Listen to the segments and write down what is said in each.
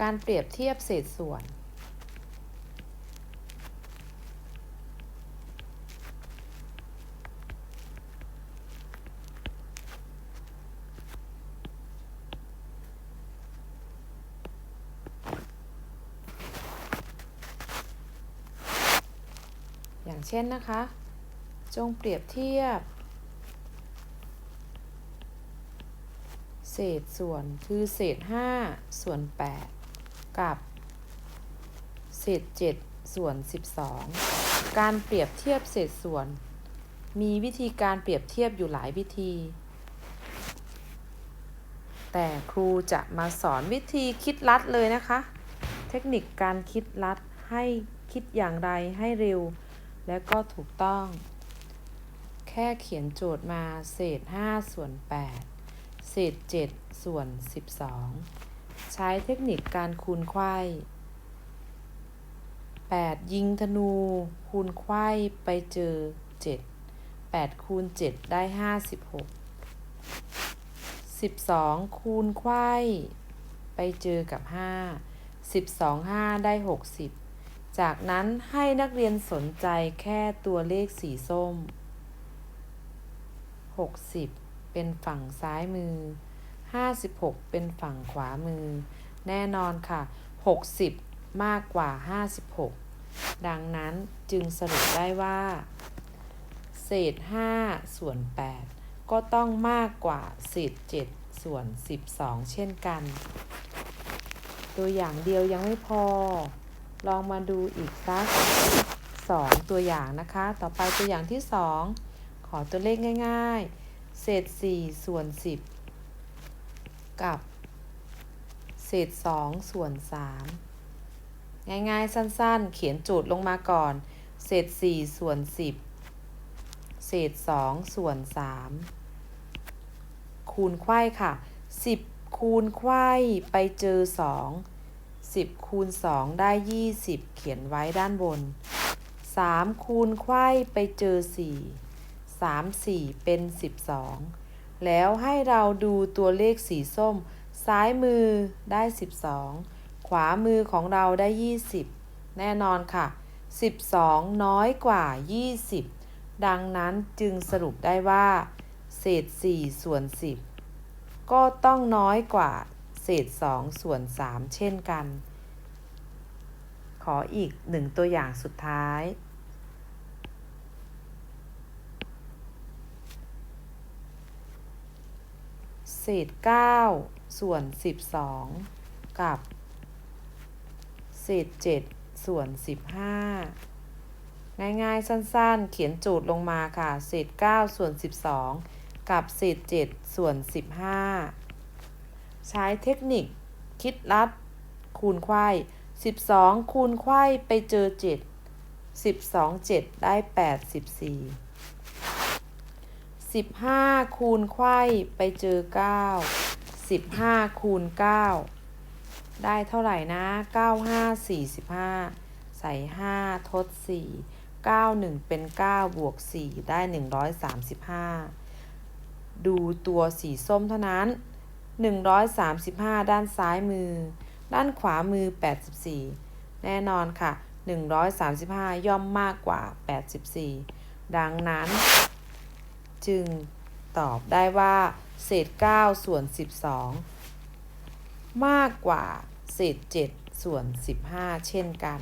การเปรียบเทียบเศษส่วน อย่างเช่นนะคะ จงเปรียบเทียบ เศษส่วนคือเศษ 5 ส่วน 8 กับ เศษ7ส่วน12การเปรียบเทียบเศษส่วน มีวิธีการเปรียบเทียบอยู่หลายวิธี แต่ครูจะมาสอนวิธีคิดลัดเลยนะคะ เทคนิคการคิดลัดให้คิดอย่างไรให้เร็ว และก็ถูกต้อง แค่เขียนโจทย์มาเศษ5ส่วน8เศษ7ส่วน 12 ใช้เทคนิคการคูณไขว้8 ยิงธนู คูณไขว้ไปเจอ 7 8 คูณ 7 ได้ 56 12 คูณไขว้ไปเจอกับ 5 12 5 ได้ 60 จากนั้นให้นักเรียนสนใจแค่ตัวเลขสีส้ม 60 เป็นฝั่งซ้ายมือ 56 เป็นฝั่งขวามือ แน่นอนค่ะ 60 มากกว่า 56 ดังนั้นจึงสรุปได้ว่า เศษ 5 ส่วน 8 ก็ต้องมากกว่าเศษ 7 ส่วน 12 เช่นกัน ตัวอย่างเดียวยังไม่พอ ลองมาดูอีกสัก 2 ตัวอย่างนะคะ ต่อไปตัวอย่างที่ 2 ขอตัวเลขง่าย ๆ เศษ 4 ส่วน 10 กับเศษ2ส่วน3ง่ายๆ สั้นๆ เขียนโจทย์ลงมาก่อน เศษ4ส่วน 10 เศษ2ส่วน 3 คูณไขว้ค่ะ 10 คูณไขว้ไปเจอ 2 10คูณ2ได้ 20 เขียนไว้ด้านบน 3 คูณไขว้ไปเจอ 4 3 4 เป็น 12 แล้วให้เราดูตัวเลขสีส้ม ซ้ายมือได้ 12 ขวามือของเราได้ 20 แน่นอนค่ะ 12 น้อยกว่า 20 ดังนั้นจึงสรุปได้ว่า เศษ 4 ส่วน 10 ก็ต้องน้อยกว่า เศษ 2 ส่วน 3 เช่นกัน ขออีกหนึ่งตัวอย่างสุดท้าย เศษ 9 ส่วน 12 กับ เศษ 7 ส่วน 15 ง่ายๆ สั้นๆ เขียนโจทย์ลงมาค่ะ เศษ 9 ส่วน 12 กับ เศษ 7 ส่วน 15 ใช้เทคนิค คิดลัด คูณไขว้12 คูณไขว้ไปเจอ 7 12 7 ได้ 84 15คูณไขว้ไปเจอ9 15คูณ9ได้เท่าไหร่นะ9 5 45ใส่5ทด4 9 1เป็น9บวก4ได้135ดูตัวสีส้มเท่านั้น135ด้านซ้ายมือ ด้านขวามือ84แน่นอนค่ะ135ย่อมมากกว่า84ดังนั้น จึงตอบได้ว่า เศษ 9 ส่วน 12 มากกว่าเศษ 7 ส่วน 15 เช่นกัน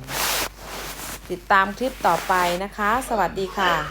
ติดตามคลิปต่อไปนะคะ สวัสดีค่ะ